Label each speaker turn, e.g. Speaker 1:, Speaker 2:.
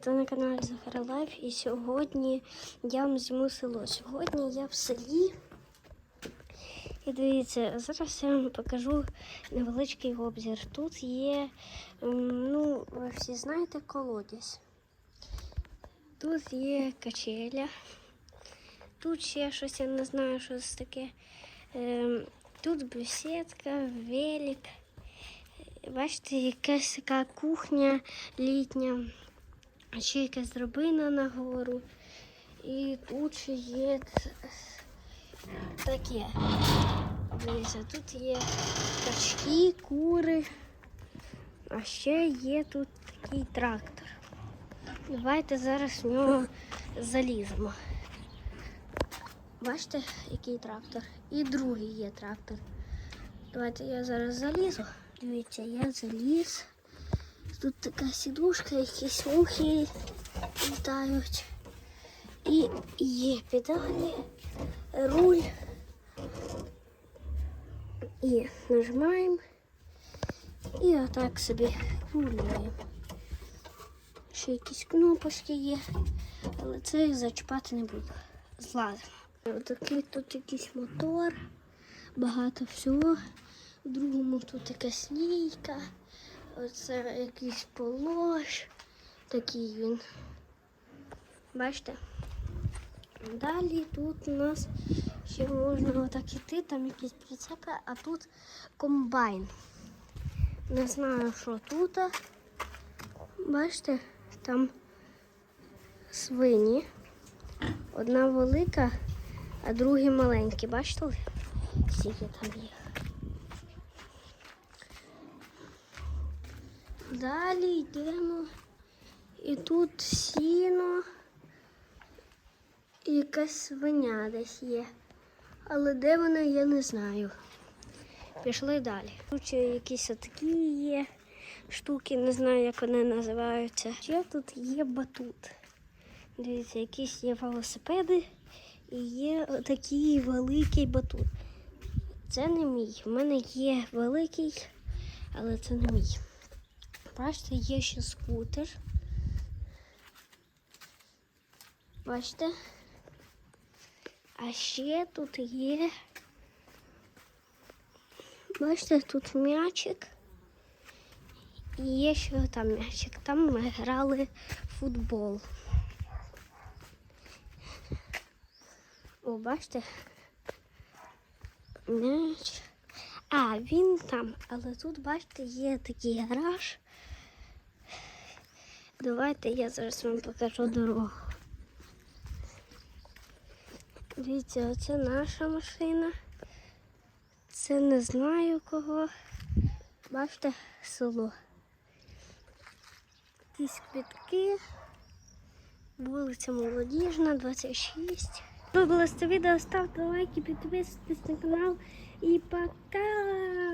Speaker 1: Привіт, на каналі Захара Лайф. І сьогодні я вам зніму село. Сьогодні я в селі. І дивіться, зараз я вам покажу невеличкий обзір. Тут є, ну, ви всі знаєте, колодязь. Тут є качеля. Тут ще щось, я не знаю, що це таке. Ем, Тут беседка, велик. Бачите, якась така кухня літня, ще якась драбина нагору. І тут ще є таке. Дивіться, тут є качки, кури, а ще є тут такий трактор. Давайте зараз в нього заліземо. Бачите, який трактор? І другий є трактор. Давайте я зараз залізу. Дивіться, я заліз. Тут така сідушка, якісь мухи літають. І є педалі, руль. І нажимаємо. І отак собі рулюємо. Ще якісь кнопочки є, але це зачіпати не буду. Злазимо. Отакий тут якийсь мотор, багато всього. В другому тут якась лійка, оце якийсь полож. Такий він. Бачите? Далі тут у нас ще можна отак іти, там якісь прицепи, а тут комбайн. Не знаю, що тут. Бачите, там свині. Одна велика, а другі маленькі. Бачите? Скільки там їх. Далі йдемо. І тут сіно. І якась свиня десь є. Але де вона, я не знаю. Пішли далі. Тут ще якісь такі є штуки, не знаю, як вони називаються. Ще тут є батут. Дивіться, якісь є велосипеди і є такий великий батут. Це не мій. У мене є великий, але це не мій. Бачите, є ще скутер. Бачите? А ще тут є. Бачите, тут м'ячик. І є ще там м'ячик. Там ми грали в футбол. О, бачите? М'яч. А, він там. Але тут, бачите, є такий гараж. Давайте я зараз вам покажу дорогу. Дивіться, оце наша машина. Це не знаю кого. Бачите, село. Якісь квітки. Вулиця Молодіжна, 26. Сподобалось це відео, ставте лайки, підписуйтесь на канал і пока!